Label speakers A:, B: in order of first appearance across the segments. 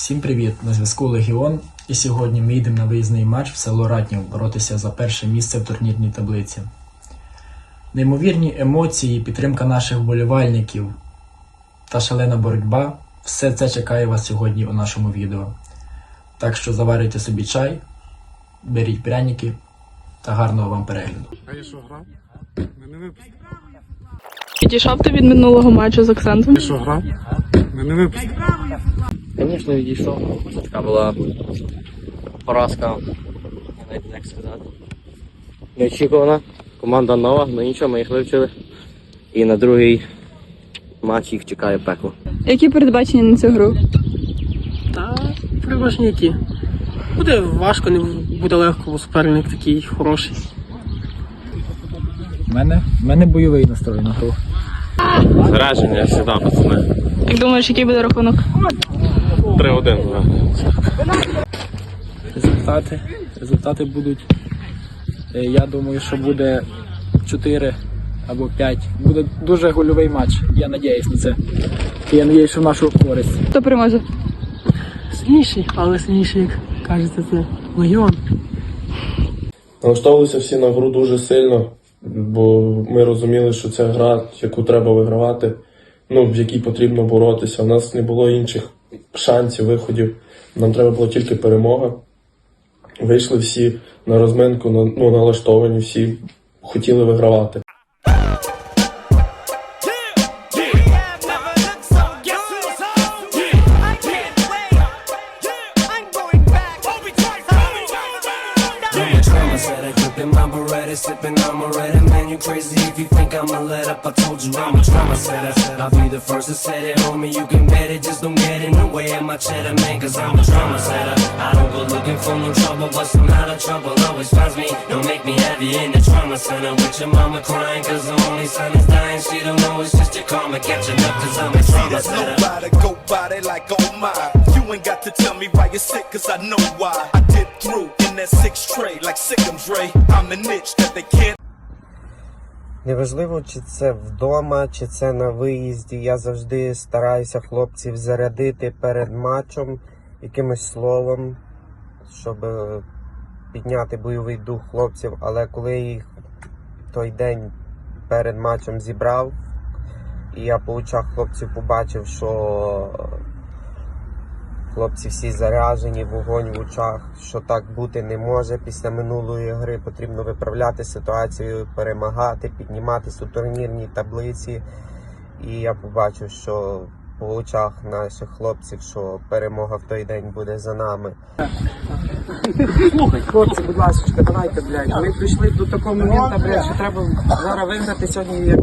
A: Всім привіт! На зв'язку Легіон. І сьогодні ми йдемо на виїзний матч в село Ратнів боротися за перше місце в турнірній таблиці. Неймовірні емоції, підтримка наших вболівальників та шалена боротьба все це чекає вас сьогодні у нашому відео. Так що заварюйте собі чай, беріть пряники та гарного вам перегляду.
B: А я що грав? Мене випустив.
C: Відійшов ти від минулого матчу з акцентом?
B: Я що грав? Мене випустив.
D: Звісно, відійшов. Це така була поразка, я навіть не як сказати. Неочікувана. Команда нова, ну нічого, ми їх вивчили. І на другий матч їх чекає пекло.
C: Які передбачення на цю гру?
E: Та переважні які. Буде важко, не буде легко, бо суперник такий хороший.
A: У мене, в мене бойовий настрой на гру.
F: Зарядження сюди, пацани.
C: Як думаєш, який буде рахунок?
F: 3-1.
A: Результати. Результати будуть. е, Я думаю, що буде 4 або 5. Буде дуже гольовий матч. Я надіюсь на це. Я надіюсь, що в нашу користь.
C: Хто переможе?
E: Сильніший, але сильніший, як кажете, це легіон.
G: Налаштовувалися всі на гру дуже сильно, бо ми розуміли, що це гра, яку треба вигравати, ну, в якій потрібно боротися. У нас не було інших шансів, виходів. Нам треба було тільки перемога. Вийшли всі на розминку, на- ну, налаштовані, всі хотіли вигравати.
H: Crazy I'ma let up. I told you I'm a I said I'll be the first to say it, homie. You can bet it, just don't get in the way of my cheddar, man. Cause I'm a trauma setter. I don't go looking for no trouble, but some out of trouble always finds me. Don't make me you in the trauma center with your mama crying. Cause the only son is dying. She don't know it's just your karma catching up. Cause I'm a trauma
I: There's
H: setter.
I: nobody go by they like, oh my. You ain't got to tell me why you're sick, cause I know why. I did through in that six tray, like Sick'em's Ray. I'm the niche that they can't.
J: Неважливо, чи це вдома, чи це на виїзді. Я завжди стараюся хлопців зарядити перед матчем якимось словом, щоб е, підняти бойовий дух хлопців. Але коли їх той день перед матчем зібрав, і я по очах хлопців побачив, що хлопці всі заряжені, вогонь в очах, що так бути не може. Після минулої гри потрібно виправляти ситуацію, перемагати, підніматися у турнірній таблиці. І я побачив, що по очах наших хлопців, що перемога в той день буде за нами.
E: Хлопці, будь ласка, давайте, блядь. Ми прийшли до такого моменту, блядь, що треба зараз виграти сьогодні, як.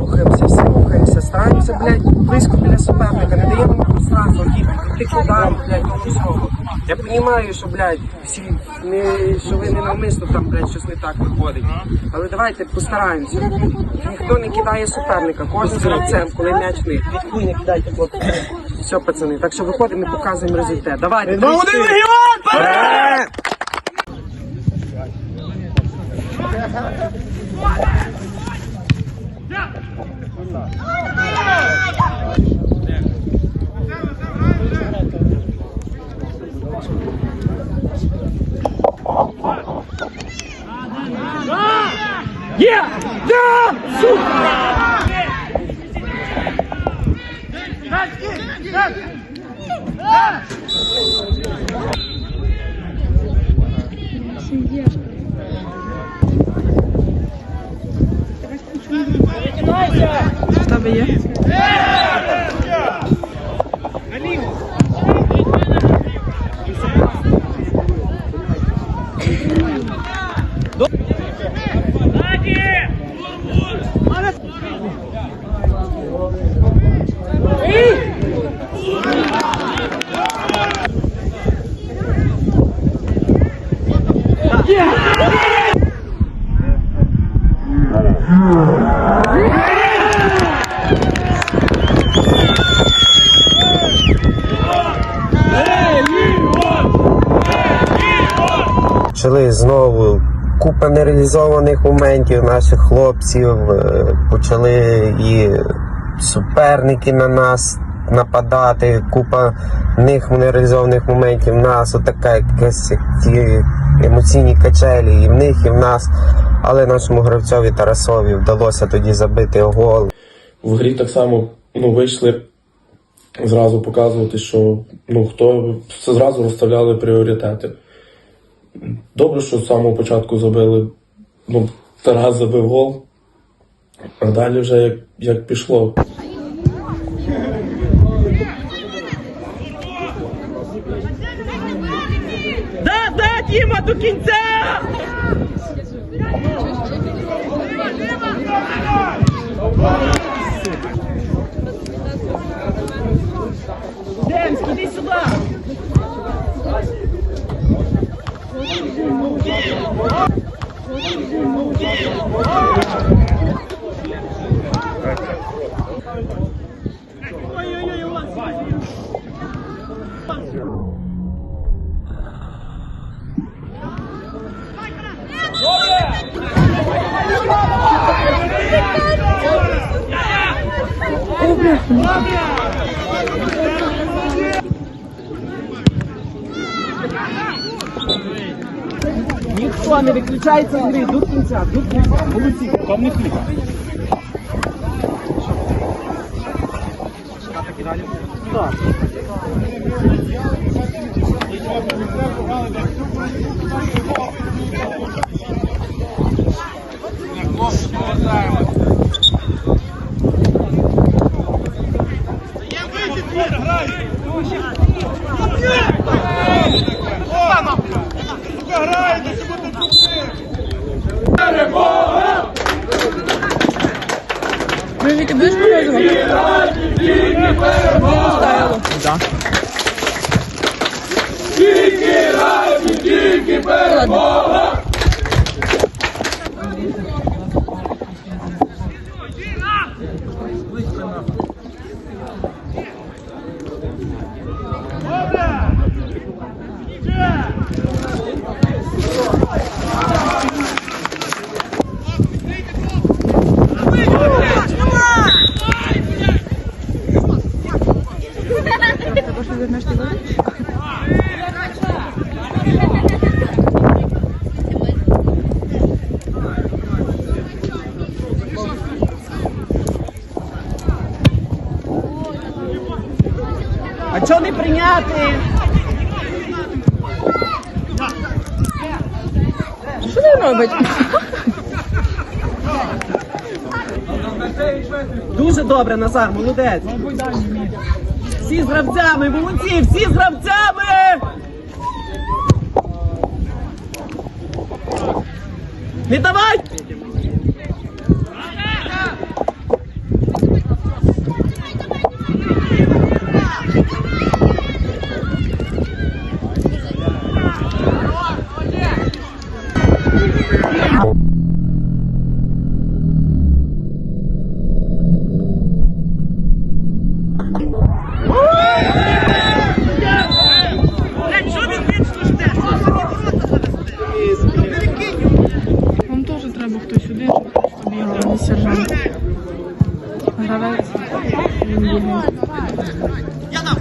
E: Рухаємося, всі рухаємося, стараємося, блядь, близько біля суперника, не даємо пространства, тих ударів, блядь, нічого. Я розумію, що, блядь, всі, не, що ви не навмисно там, блядь, щось не так виходить. Але давайте постараємося. Ніхто не кидає суперника, кожен гравцем, коли м'яч не. Відкуй не кидайте хлопці. Все, пацани, так що виходимо і показуємо результат. Давайте. Три, чотири.
C: В
J: купа нереалізованих моментів наших хлопців. е, Почали і суперники на нас нападати, купа них нереалізованих моментів, в нас отака якась ті емоційні качелі, і в них, і в нас. Але нашому гравцеві Тарасові вдалося тоді забити гол.
G: В грі так само ну, вийшли зразу показувати, що ну, хто все зразу розставляли пріоритети. Добре, що з самого початку забили. Ну, Тарас забив гол, а далі вже як, як пішло.
K: Да, да, Діма, до кінця! Ніхто не виключається гри, до кінця, до кінця. Молодці, там не кліка.
C: Привіт, ти будеш Тільки Ставило. тільки
K: А чого не прийняти?
C: Що він робить?
K: Дуже добре, Назар, молодець. Всі з гравцями, молодці, всі з гравцями! Не давай!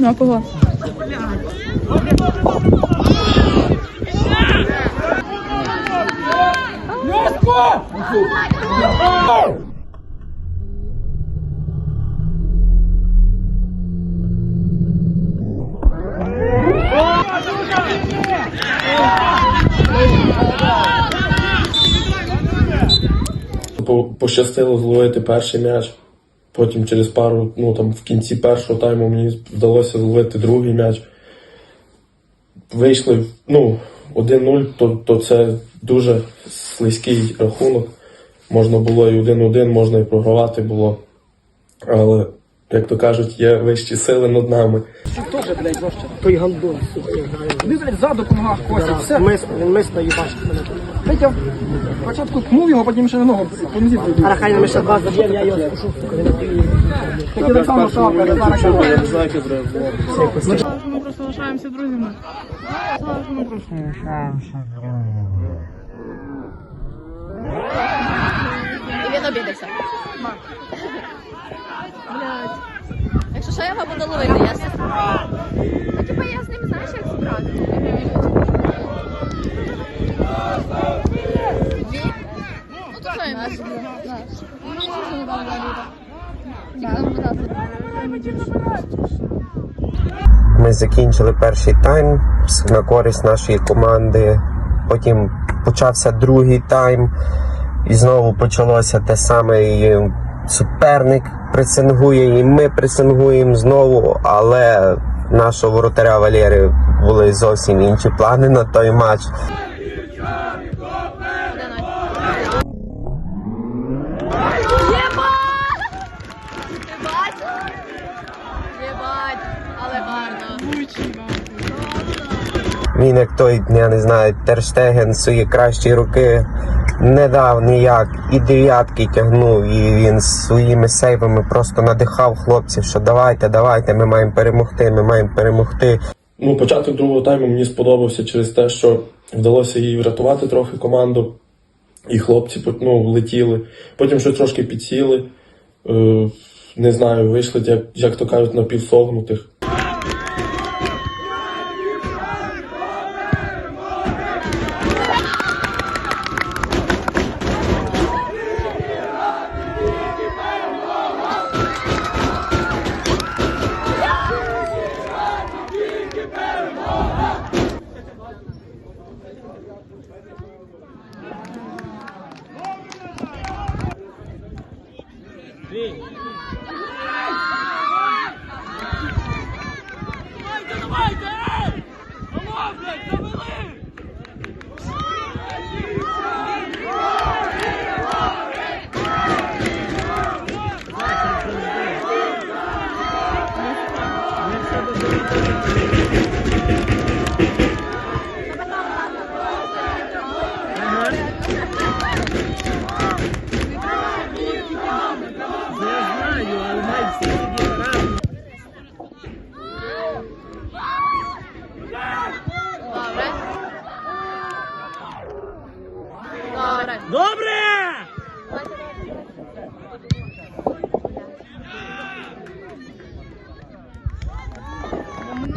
C: Ну, а кого?
G: По- Пощастило зловити перший м'яч. Потім через пару, ну там в кінці першого тайму мені вдалося зловити другий м'яч. Вийшли, ну, 1-0, то, то це дуже слизький рахунок. Можна було і 1-1, можна і програвати було. Але, як то кажуть, є вищі сили над нами.
K: Тоже, блядь, вовче. Той гандон, сука. Він, блядь, ззаду помагав косить, все. Мис, він мисно їбачить мене. Витяг, спочатку пнув його, потім ще на ногу по. Арахай ми ще два заб'ємо, я його спушу, сука, він Так так само шапка, зараз
C: Сказали, що ми просто лишаємося друзями. Ми просто лишаємося
L: І він обідався.
C: Блядь.
L: Якщо що, я його буду ловити, ясно? Ну, типа, я з ним, знаєш, як зібрати. Ну, то що він? Ну, не можна
J: Ми закінчили перший тайм на користь нашої команди. Потім почався другий тайм, і знову почалося те саме. І суперник пресингує, і ми пресингуємо знову, але нашого воротаря Валєри були зовсім інші плани на той матч. Він як той, я не знаю, Терштеген свої кращі роки не дав ніяк, і дев'ятки тягнув, і він своїми сейвами просто надихав хлопців, що давайте, давайте, ми маємо перемогти, ми маємо перемогти.
G: Ну, початок другого тайму мені сподобався через те, що вдалося їй врятувати трохи команду, і хлопці ну, влетіли. Потім ще трошки підсіли. Е, не знаю, вийшли, як, як то кажуть, на півсогнутих.
L: Ну,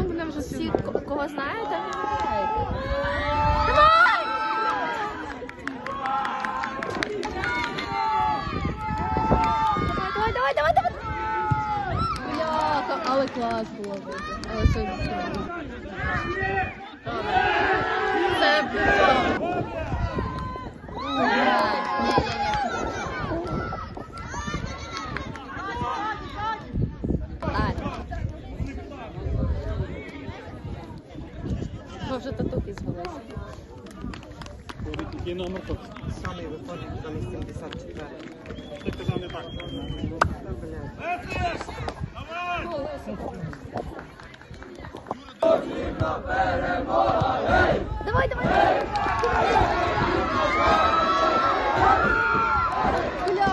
L: будемо вже всі, кого знаєте. Давай, давай, давай, давай! Бляха, але клас було. Але все Це було. Може татуки звелися.
M: Який номер тут?
J: Самий виходить замість 74.
M: Ти казав не так.
L: Давай, давай, давай. Що,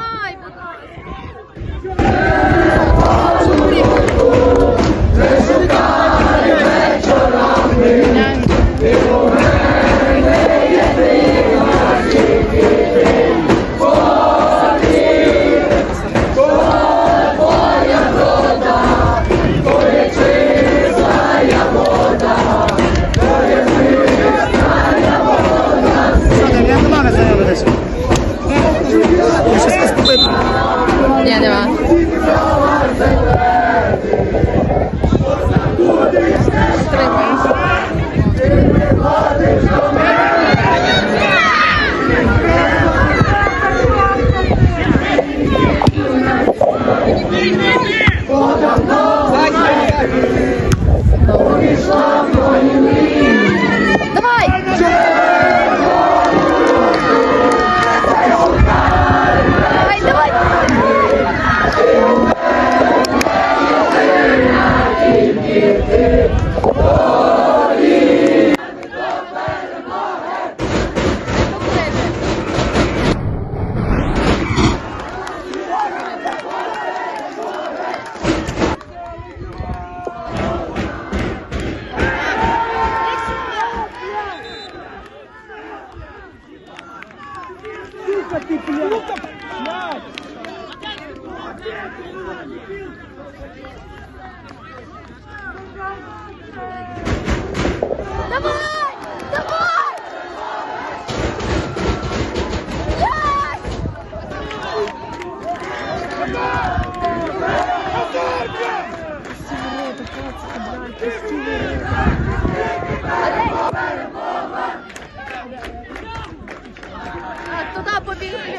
L: не випігай, будь ласка.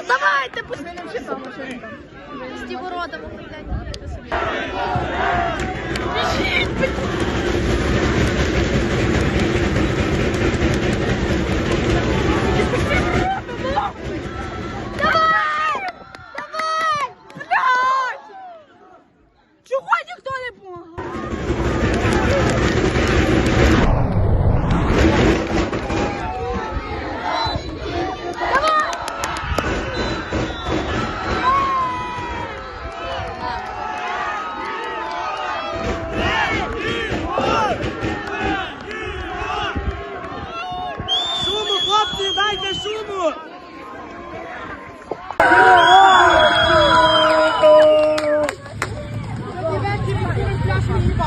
C: Давайте пусть мене ще поможемо.
L: З
B: діворотами прийдете собі.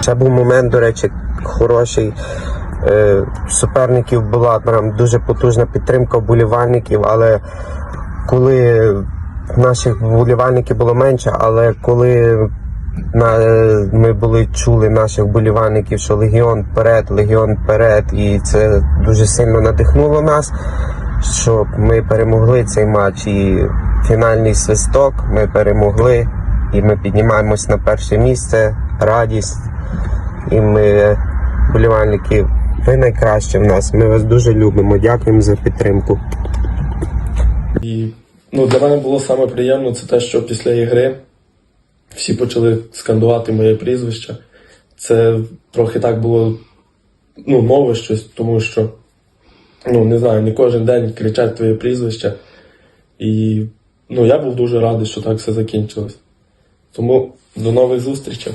J: Це був момент, до речі, хороший. Е, Суперників була прям дуже потужна підтримка вболівальників, але коли наших вболівальників було менше, але коли на, ми були чули наших вболівальників, що Легіон вперед, Легіон вперед, і це дуже сильно надихнуло нас, щоб ми перемогли цей матч. І фінальний свисток ми перемогли, і ми піднімаємось на перше місце. Радість. І ми, вболівальники, ви найкращі в нас. Ми вас дуже любимо. Дякуємо за підтримку.
G: І ну, для мене було саме приємно це те, що після ігри всі почали скандувати моє прізвище. Це трохи так було ну, нове щось, тому що ну, не знаю, не кожен день кричать твоє прізвище. І ну, я був дуже радий, що так все закінчилось. Тому до нових зустрічей.